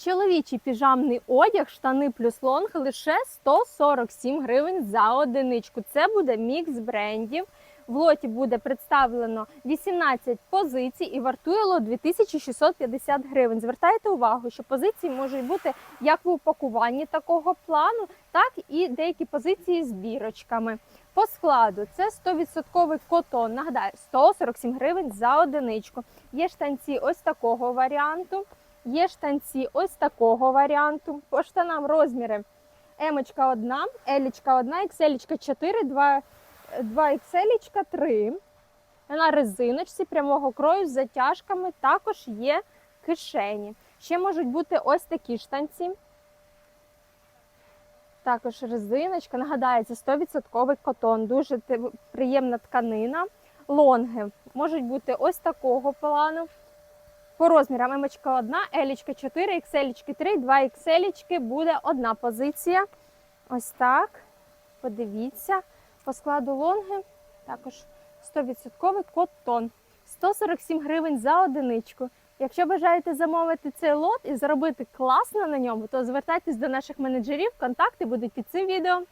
Чоловічий піжамний одяг, штани плюс лонг лише 147 гривень за одиничку. Це буде мікс брендів. В лоті буде представлено 18 позицій і вартує лот 2650 гривень. Звертайте увагу, що позиції можуть бути як в упакуванні такого плану, так і деякі позиції з бірочками. По складу це 100% котон. Нагадаю, 147 гривень за одиничку. Є штанці ось такого варіанту. Є штанці ось такого варіанту. По штанам розміри Емочка 1, Елічка 1, Екселічка 4, 2, 2 Екселічка 3. На резиночці прямого крою з затяжками також є кишені. Ще можуть бути ось такі штанці. Також резиночка. Нагадаю, це 100% котон, дуже приємна тканина. Лонги можуть бути ось такого плану. По розмірам емочка 1, елічка 4, ікселічки 3, 2 ікселічки буде одна позиція. Ось так. Подивіться. По складу лонги також 100% котон. 147 гривень за одиничку. Якщо бажаєте замовити цей лот і заробити класно на ньому, то звертайтесь до наших менеджерів. Контакти будуть під цим відео.